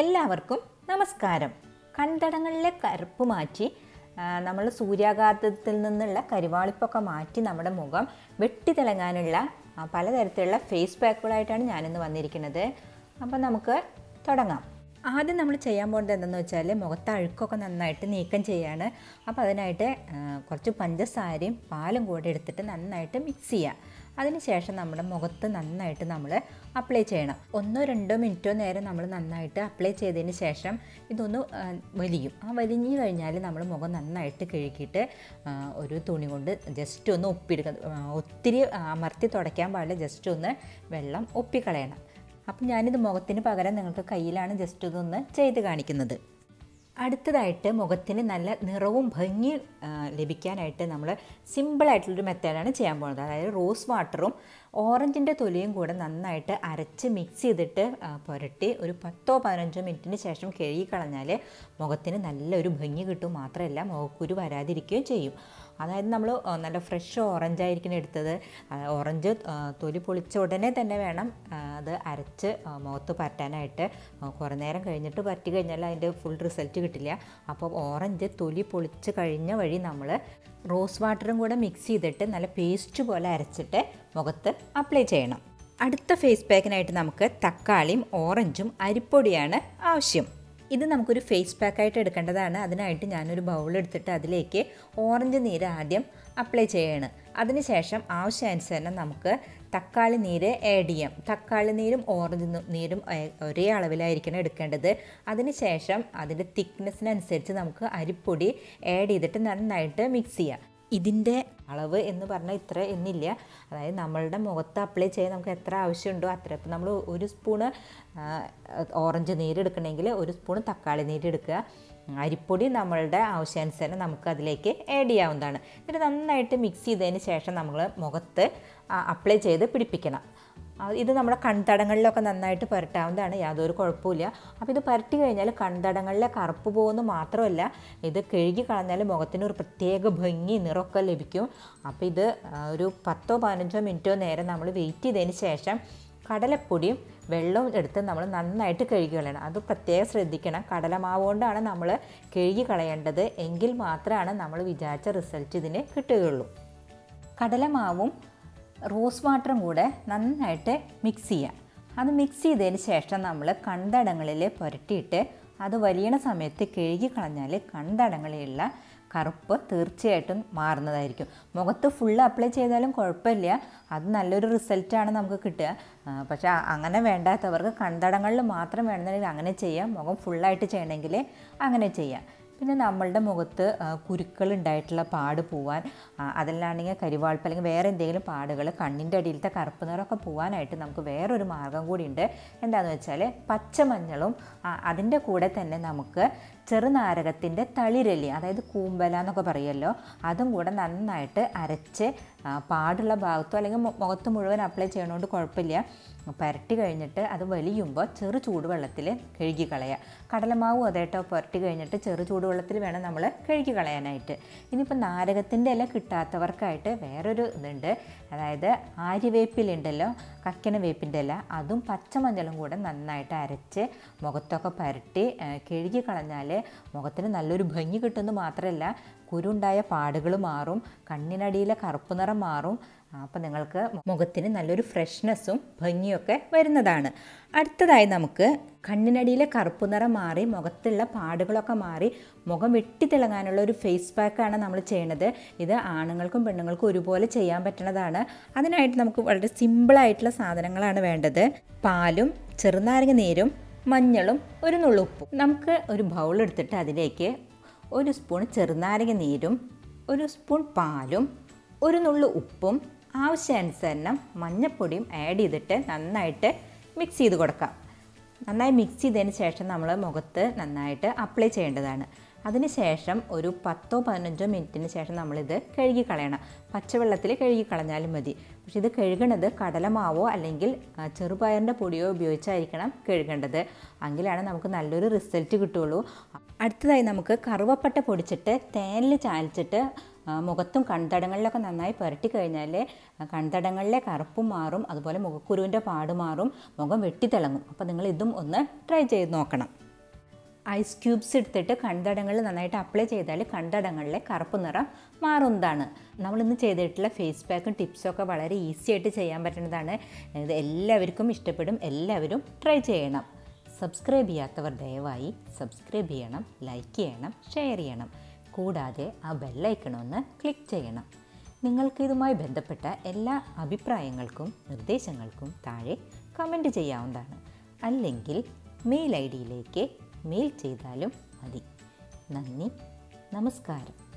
എല്ലാവർക്കും നമസ്കാരം. കൺതടങ്ങളിലെ കറുപ്പ് മാറ്റി നമ്മൾ സൂര്യാഘാതത്തിൽ നിന്നുള്ള കരിവാളിപ്പൊക്കെ മാറ്റി നമ്മുടെ മുഖം വെട്ടി തിളങ്ങാനുള്ള പലതരത്തിലുള്ള ഫേസ് പാക്കുകളായിട്ടാണ് ഞാനിന്ന് വന്നിരിക്കുന്നത്. അപ്പോൾ നമുക്ക് തുടങ്ങാം. ആദ്യം നമ്മൾ ചെയ്യാൻ പോകുന്നത് എന്തെന്ന് വെച്ചാൽ മുഖത്തെ അഴുക്കൊക്കെ നന്നായിട്ട് നീക്കം ചെയ്യാണ്. അപ്പോൾ അതിനായിട്ട് കുറച്ച് പഞ്ചസാരയും പാലും കൂടെ എടുത്തിട്ട് നന്നായിട്ട് മിക്സ് ചെയ്യുക അതിനുശേഷം നമ്മുടെ മുഖത്ത് നന്നായിട്ട് നമ്മൾ അപ്ലൈ ചെയ്യണം. ഒന്നോ രണ്ടോ മിനിറ്റോ നേരം നമ്മൾ നന്നായിട്ട് അപ്ലൈ ചെയ്തതിന് ശേഷം ഇതൊന്ന് വലിയും. ആ വലിഞ്ഞു കഴിഞ്ഞാൽ നമ്മൾ മുഖം നന്നായിട്ട് കഴുകിയിട്ട് ഒരു തുണി കൊണ്ട് ജസ്റ്റ് ഒന്ന് ഒപ്പിയെടുക്കുക ഒത്തിരി അമർത്തി തുടയ്ക്കാൻ പാടില്ല. ജസ്റ്റ് ഒന്ന് വെള്ളം ഒപ്പിക്കളയണം. അപ്പം ഞാനിത് മുഖത്തിന് പകരം നിങ്ങൾക്ക് കയ്യിലാണ് ജസ്റ്റ് ഇതൊന്ന് ചെയ്ത് കാണിക്കുന്നത്. അടുത്തതായിട്ട് മുഖത്തിന് നല്ല നിറവും ഭംഗിയും ലഭിക്കാനായിട്ട് നമ്മൾ സിമ്പിളായിട്ടുള്ളൊരു മെത്തേഡാണ് ചെയ്യാൻ പോകുന്നത്. അതായത് റോസ് വാട്ടറും ഓറഞ്ചിന്റെ തൊലിയും കൂടെ നന്നായിട്ട് അരച്ച് മിക്സ് ചെയ്തിട്ട് പുരട്ടി ഒരു പത്തോ പതിനഞ്ചോ മിനിറ്റിന് ശേഷം കഴുകി കളഞ്ഞാൽ മുഖത്തിന് നല്ലൊരു ഭംഗി കിട്ടും. മാത്രമല്ല മുഖക്കുരു വരാതിരിക്കുകയും ചെയ്യും. അതായത് നമ്മൾ നല്ല ഫ്രഷ് ഓറഞ്ച് ആയിരിക്കണം എടുത്തത്. ഓറഞ്ച് തൊലി പൊളിച്ച ഉടനെ തന്നെ വേണം അത് അരച്ച് മുഖത്ത് പറ്റാനായിട്ട് കുറേ നേരം കഴിഞ്ഞിട്ട് പറ്റി കഴിഞ്ഞാൽ അതിന്റെ ഫുൾ റിസൾട്ട് കിട്ടില്ല. അപ്പോൾ ഓറഞ്ച് തൊലി പൊളിച്ച് കഴിഞ്ഞ വഴി നമ്മൾ റോസ് വാട്ടറും കൂടെ മിക്സ് ചെയ്തിട്ട് നല്ല പേസ്റ്റ് പോലെ അരച്ചിട്ട് മുഖത്ത് അപ്ലൈ ചെയ്യണം. അടുത്ത ഫേസ് പാക്കിനായിട്ട് നമുക്ക് തക്കാളിയും ഓറഞ്ചും അരിപ്പൊടിയാണ് ആവശ്യം. ഇത് നമുക്കൊരു ഫേസ് പാക്കായിട്ട് എടുക്കേണ്ടതാണ്. അതിനായിട്ട് ഞാനൊരു ബൗൾ എടുത്തിട്ട് അതിലേക്ക് ഓറഞ്ച് നീര് ആദ്യം അപ്ലൈ ചെയ്യണം. അതിനുശേഷം ആവശ്യാനുസരണം നമുക്ക് തക്കാളി നീര് ആഡ് ചെയ്യാം. തക്കാളി നീരും ഓറഞ്ച് നീരും ഒരേ അളവിലായിരിക്കണം എടുക്കേണ്ടത്. അതിനുശേഷം അതിന്റെ തിക്നെസ്സിനനുസരിച്ച് നമുക്ക് അരിപ്പൊടി ആഡ് ചെയ്തിട്ട് നന്നായിട്ട് മിക്സ് ചെയ്യാം. ഇതിന്റെ അളവ് എന്ന് പറഞ്ഞാൽ ഇത്ര എന്നില്ല. അതായത് നമ്മളുടെ മുഖത്ത് അപ്ലൈ ചെയ്യാൻ നമുക്ക് എത്ര ആവശ്യമുണ്ടോ അത്ര. ഇപ്പം നമ്മൾ ഒരു സ്പൂണ് ഓറഞ്ച് നീര് എടുക്കണമെങ്കിൽ ഒരു സ്പൂൺ തക്കാളി നീര് എടുക്കുക. അരിപ്പൊടി നമ്മളുടെ ആവശ്യാനുസരണം നമുക്ക് അതിലേക്ക് ആഡ് ചെയ്യാവുന്നതാണ്. എന്നിട്ട് നന്നായിട്ട് മിക്സ് ചെയ്തതിന് ശേഷം നമ്മൾ മുഖത്ത് അപ്ലൈ ചെയ്ത് പിടിപ്പിക്കണം. ഇത് നമ്മുടെ കൺതടങ്ങളിലൊക്കെ നന്നായിട്ട് പുരട്ടാവുന്നതാണ് യാതൊരു കുഴപ്പമില്ല അപ്പോൾ ഇത് പുരട്ടി കഴിഞ്ഞാൽ കൺതടങ്ങളിലെ കറുപ്പ് പോകുന്നു മാത്രമല്ല ഇത് കഴുകി കളഞ്ഞാൽ മുഖത്തിന് ഒരു പ്രത്യേക ഭംഗി നിറമൊക്കെ ലഭിക്കും. അപ്പോൾ ഇത് ഒരു പത്തോ പതിനഞ്ചോ മിനിറ്റോ നേരം നമ്മൾ വെയിറ്റ് ചെയ്തതിന് ശേഷം കടലപ്പൊടിയും വെള്ളവും എടുത്ത് നമ്മൾ നന്നായിട്ട് കഴുകി കളയണം. അത് പ്രത്യേകം ശ്രദ്ധിക്കണം. കടലമാവ് കൊണ്ടാണ് നമ്മൾ കഴുകി കളയേണ്ടത്. എങ്കിൽ മാത്രമാണ് നമ്മൾ വിചാരിച്ച റിസൾട്ട് ഇതിന് കിട്ടുകയുള്ളൂ. കടലമാവും റോസ് വാട്ടറും കൂടെ നന്നായിട്ട് മിക്സ് ചെയ്യുക അത് മിക്സ് ചെയ്തതിന് ശേഷം നമ്മൾ കണ്ടടങ്ങളിൽ പുരട്ടിയിട്ട് അത് വലിയണ സമയത്ത് കഴുകി കളഞ്ഞാൽ കണ്ടടങ്ങളിലുള്ള കറുപ്പ് തീർച്ചയായിട്ടും മാറുന്നതായിരിക്കും. മുഖത്ത് ഫുള്ള് അപ്ലൈ ചെയ്താലും കുഴപ്പമില്ല. അത് നല്ലൊരു റിസൾട്ടാണ് നമുക്ക് കിട്ടുക. പക്ഷേ അങ്ങനെ വേണ്ടാത്തവർക്ക് കണ്ടടങ്ങളിൽ മാത്രം വേണമെന്നുണ്ടെങ്കിൽ അങ്ങനെ ചെയ്യാം. മുഖം ഫുള്ളായിട്ട് ചെയ്യണമെങ്കിൽ അങ്ങനെ ചെയ്യാം. പിന്നെ നമ്മളുടെ മുഖത്ത് കുരുക്കൾ ഉണ്ടായിട്ടുള്ള പാട് പോവാൻ അതല്ലാണെങ്കിൽ കരിവാൾപ്പ് അല്ലെങ്കിൽ വേറെ എന്തെങ്കിലും പാടുകൾ കണ്ണിന്റെ അടിയിലത്തെ കറുപ്പ് നിറമൊക്കെ പോവാനായിട്ട് നമുക്ക് വേറൊരു മാർഗം കൂടിയുണ്ട്. എന്താണെന്ന് വെച്ചാൽ പച്ചമഞ്ഞളും അതിന്റെ കൂടെ തന്നെ നമുക്ക് ചെറുനാരകത്തിന്റെ തളിരല്ലി അതായത് കൂമ്പല എന്നൊക്കെ പറയുമല്ലോ അതും കൂടെ നന്നായിട്ട് അരച്ച് പാടുള്ള ഭാഗത്തോ അല്ലെങ്കിൽ മുഖത്ത് മുഴുവൻ അപ്ലൈ ചെയ്യണോണ്ട് കുഴപ്പമില്ല. പുരട്ടി കഴിഞ്ഞിട്ട് അത് വലിയുമ്പോൾ ചെറു ചൂടുവെള്ളത്തിൽ കഴുകി കളയുക. കടലമാവും അതേട്ടോ പുരട്ടി കഴിഞ്ഞിട്ട് ചെറു ചൂടുവെള്ളത്തിൽ വേണം നമ്മൾ കഴുകി കളയാനായിട്ട്. ഇനിയിപ്പോൾ നാരകത്തിന്റെ ഇല കിട്ടാത്തവർക്കായിട്ട് വേറൊരു ഇതുണ്ട്. അതായത് ആര്യവേപ്പിലുണ്ടല്ലോ കക്കന വേപ്പിന്റെ ഇല അതും പച്ചമഞ്ഞളും കൂടെ നന്നായിട്ട് അരച്ച് മുഖത്തൊക്കെ പുരട്ടി കഴുകി കളഞ്ഞാൽ മുഖത്തിന് നല്ലൊരു ഭംഗി കിട്ടുമെന്ന് മാത്രമല്ല കുരുണ്ടായ പാടുകൾ മാറും കണ്ണിനടിയിലെ കറുപ്പ് നിറം മാറും. അപ്പോൾ നിങ്ങൾക്ക് മുഖത്തിന് നല്ലൊരു ഫ്രഷ്നെസ്സും ഭംഗിയൊക്കെ വരുന്നതാണ്. അടുത്തതായി നമുക്ക് കണ്ണിനടിയിലെ കറുപ്പ് നിറം മാറി മുഖത്തുള്ള പാടുകളൊക്കെ മാറി മുഖം വെട്ടിത്തിളങ്ങാനുള്ള ഒരു ഫേസ് പാക്കാണ് നമ്മൾ ചെയ്യണത്. ഇത് ആണുങ്ങൾക്കും പെണ്ണുങ്ങൾക്കും ഒരുപോലെ ചെയ്യാൻ പറ്റുന്നതാണ് അതിനായിട്ട് നമുക്ക് വളരെ സിമ്പിളായിട്ടുള്ള സാധനങ്ങളാണ് വേണ്ടത്. പാലും ചെറുനാരങ്ങ നീരും മഞ്ഞളും ഒരു നുള്ളുപ്പും. നമുക്ക് ഒരു ബൗൾ എടുത്തിട്ട് അതിലേക്ക് ഒരു സ്പൂൺ ചെറുനാരങ്ങ നീരും ഒരു സ്പൂൺ പാലും ഒരു നുള്ളു ഉപ്പും ആവശ്യാനുസരണം മഞ്ഞൾപ്പൊടിയും ആഡ് ചെയ്തിട്ട് നന്നായിട്ട് മിക്സ് ചെയ്ത് കൊടുക്കാം. നന്നായി മിക്സ് ചെയ്തതിന് ശേഷം നമ്മൾ മുഖത്ത് നന്നായിട്ട് അപ്ലൈ ചെയ്യേണ്ടതാണ്. അതിനുശേഷം ഒരു പത്തോ പതിനഞ്ചോ മിനിറ്റിന് ശേഷം നമ്മളിത് കഴുകി കളയണം പച്ചവെള്ളത്തിൽ കഴുകി കളഞ്ഞാലും മതി. പക്ഷേ ഇത് കഴുകണത് കടലമാവോ അല്ലെങ്കിൽ ചെറുപയറിന്റെ പൊടിയോ ഉപയോഗിച്ചായിരിക്കണം കഴുകേണ്ടത്. എങ്കിലാണ് നമുക്ക് നല്ലൊരു റിസൾട്ട് കിട്ടുള്ളൂ അടുത്തതായി നമുക്ക് കറുവപ്പട്ട പൊടിച്ചിട്ട് തേനിൽ ചാലിച്ചിട്ട് മുഖത്തും കൺതടങ്ങളിലൊക്കെ നന്നായി പുരട്ടി കഴിഞ്ഞാൽ കൺതടങ്ങളിലെ കറുപ്പും മാറും അതുപോലെ മുഖക്കുരുവിന്റെ പാട് മാറും മുഖം വെട്ടിത്തിളങ്ങും. അപ്പോൾ നിങ്ങൾ ഇതും ഒന്ന് ട്രൈ ചെയ്ത് നോക്കണം. ഐസ് ക്യൂബ്സ് എടുത്തിട്ട് കൺതടങ്ങളിൽ നന്നായിട്ട് അപ്ലൈ ചെയ്താൽ കൺതടങ്ങളിലെ കറുപ്പ് നിറം മാറുന്നതാണ്. നമ്മളിന്ന് ചെയ്തിട്ടുള്ള ഫേസ് പാക്കും ടിപ്സും ഒക്കെ വളരെ ഈസി ആയിട്ട് ചെയ്യാൻ പറ്റുന്നതാണ്. ഇത് എല്ലാവർക്കും ഇഷ്ടപ്പെടും. എല്ലാവരും ട്രൈ ചെയ്യണം. സബ്സ്ക്രൈബ് ചെയ്യാത്തവർ ദയവായി സബ്സ്ക്രൈബ് ചെയ്യണം ലൈക്ക് ചെയ്യണം ഷെയർ ചെയ്യണം. കൂടാതെ ആ ബെല്ലൈക്കണമെന്ന് ക്ലിക്ക് ചെയ്യണം. നിങ്ങൾക്ക് ഇതുമായി ബന്ധപ്പെട്ട എല്ലാ അഭിപ്രായങ്ങൾക്കും നിർദ്ദേശങ്ങൾക്കും താഴെ കമന്റ് ചെയ്യാവുന്നതാണ്. അല്ലെങ്കിൽ മെയിൽ ഐ ഡിയിലേക്ക് മെയിൽ ചെയ്താലും മതി. നന്ദി. നമസ്കാരം.